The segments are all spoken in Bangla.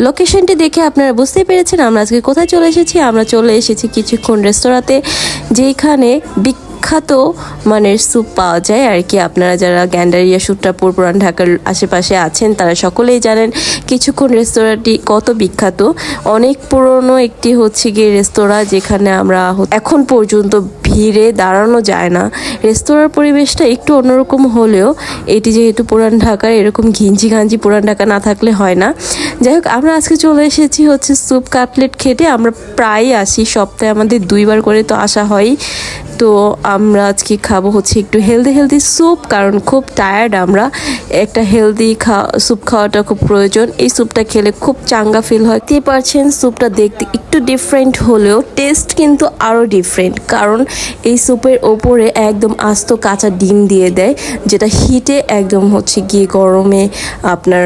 লোকেশনটি দেখে আপনারা বুঝতে পেরেছেন আমরা আজকে কোথায় চলে এসেছি। আমরা চলে এসেছি কিছুক্ষণ রেস্তোরাঁতে যেখানে বিখ্যাত মানের স্যুপ পাওয়া যায়। আর কি আপনারা যারা গ্যান্ডারিয়া সুট্টাপুর পুরান ঢাকার আশেপাশে আছেন, তারা সকলেই জানেন কিছুক্ষণ রেস্তোরাঁটি কত বিখ্যাত। অনেক পুরনো একটি হচ্ছে গিয়ে রেস্তোরাঁ যেখানে আমরা এখন পর্যন্ত ভিড়ে দাঁড়ানো যায় না। রেস্তোরাঁর পরিবেশটা একটু অন্যরকম হলেও এটি যেহেতু পুরান ঢাকার, এরকম ঘিঞ্জি ঘাঞ্জি পুরান ঢাকা না থাকলে হয় না। যাই হোক, আমরা আজকে চলে এসেছি হচ্ছে স্যুপ কাটলেট খেতে। আমরা প্রায়ই আসি, সপ্তাহে আমাদের দুইবার করে তো আসা হয় তো আমরা আজকে খাব হচ্ছে একটু হেলদি হেলদি স্যুপ কারণ খুব টায়ার্ড আমরা। একটা হেলদি খা স্যুপ খাওয়াটা খুব প্রয়োজন। এই স্যুপটা খেলে খুব চাঙ্গা ফিল হয়। দেখতেই পারছেন স্যুপটা দেখতে একটু ডিফারেন্ট হলেও টেস্ট কিন্তু আরও ডিফারেন্ট কারণ এই স্যুপের ওপরে একদম আস্ত কাঁচা ডিম দিয়ে দেয়, যেটা হিটে একদম হচ্ছে গিয়ে গরমে আপনার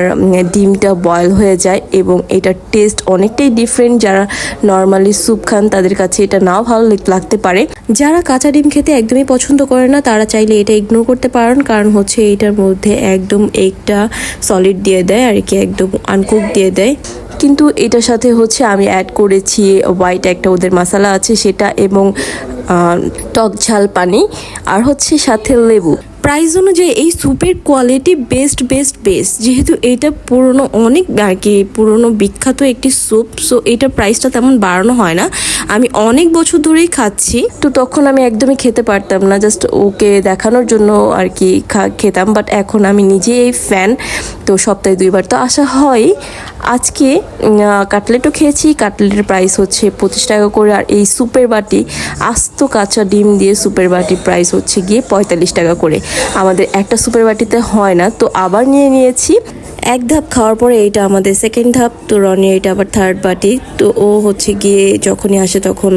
ডিমটা বয়েল হয়ে যায় এবং এটার টেস্ট অনেকটাই ডিফারেন্ট যারা নর্মালি স্যুপ খান, তাদের কাছে এটা নাও ভালো লাগতে পারে। যারা কাঁচা ডিম খেতে একদমই পছন্দ করে না, তারা চাইলে এটা ইগনোর করতে পারেন। কারণ হচ্ছে এটার মধ্যে একদম একটা সলিড দিয়ে দেয় আর কি, একদম আনকুক দিয়ে দেয়। কিন্তু এটার সাথে হচ্ছে আমি অ্যাড করেছি হোয়াইট একটা, ওদের মশালা আছে সেটা এবং টক ঝাল পানি। আর হচ্ছে সাথে লেবু। প্রাইস অনুযায়ী এই স্যুপের কোয়ালিটি বেস্ট বেস্ট বেস্ট। যেহেতু এটা পুরনো অনেক, আর কি পুরনো বিখ্যাত একটি স্যুপ সো এটা প্রাইসটা তেমন বাড়ানো হয় না। আমি অনেক বছর ধরেই খাচ্ছি। তো তখন আমি একদমই খেতে পারতাম না, জাস্ট ওকে দেখানোর জন্য আর কি খেতাম বাট এখন আমি নিজেই ফ্যান তো সপ্তাহে দুইবার। তো আসা হয় আজকে কাটলেটও খেয়েছি, কাটলেটের প্রাইস হচ্ছে পঁচিশ টাকা করে, আর এই সুপের বাটি, আস্ত কাঁচা ডিম দিয়ে সুপের বাটির প্রাইস হচ্ছে গিয়ে পঁয়তাল্লিশ টাকা করে। আমাদের একটা সুপের বাটিতে হয় না, তো আবার নিয়ে নিয়েছি। এক ধাপ খাওয়ার পরে এটা আমাদের সেকেন্ড ধাপ, তো রনি এটা আবার থার্ড বাটি। তো ও হচ্ছে গিয়ে যখনই আসে তখন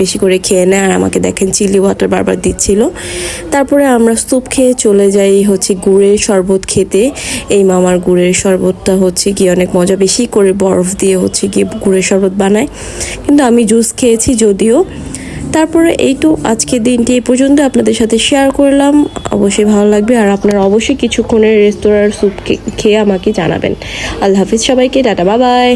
বেশি করে খেয়ে নেয় আর আমাকে দেখেন চিলি ওয়াটার বারবার দিচ্ছিল। তারপরে আমরা স্যুপ খেয়ে চলে যাই হচ্ছে গুড়ের শরবত খেতে। এই মামার গুড়ের শরবতটা হচ্ছে গিয়ে অনেক মজা, বেশি করে বরফ দিয়ে হচ্ছে গিয়ে গুড়ের শরবত বানায়। কিন্তু আমি জুস খেয়েছি যদিও। তারপরে এই তো আজকের দিনটি এই পর্যন্ত। আপনাদের সাথে শেয়ার করলাম। অবশ্যই ভালো লাগবে আর আপনারা অবশ্যই কিছুক্ষণের রেস্তোরাঁর স্যুপ খেয়ে আমাকে জানাবেন। আল্লাহ হাফিজ সবাইকে, টাটা বাবাই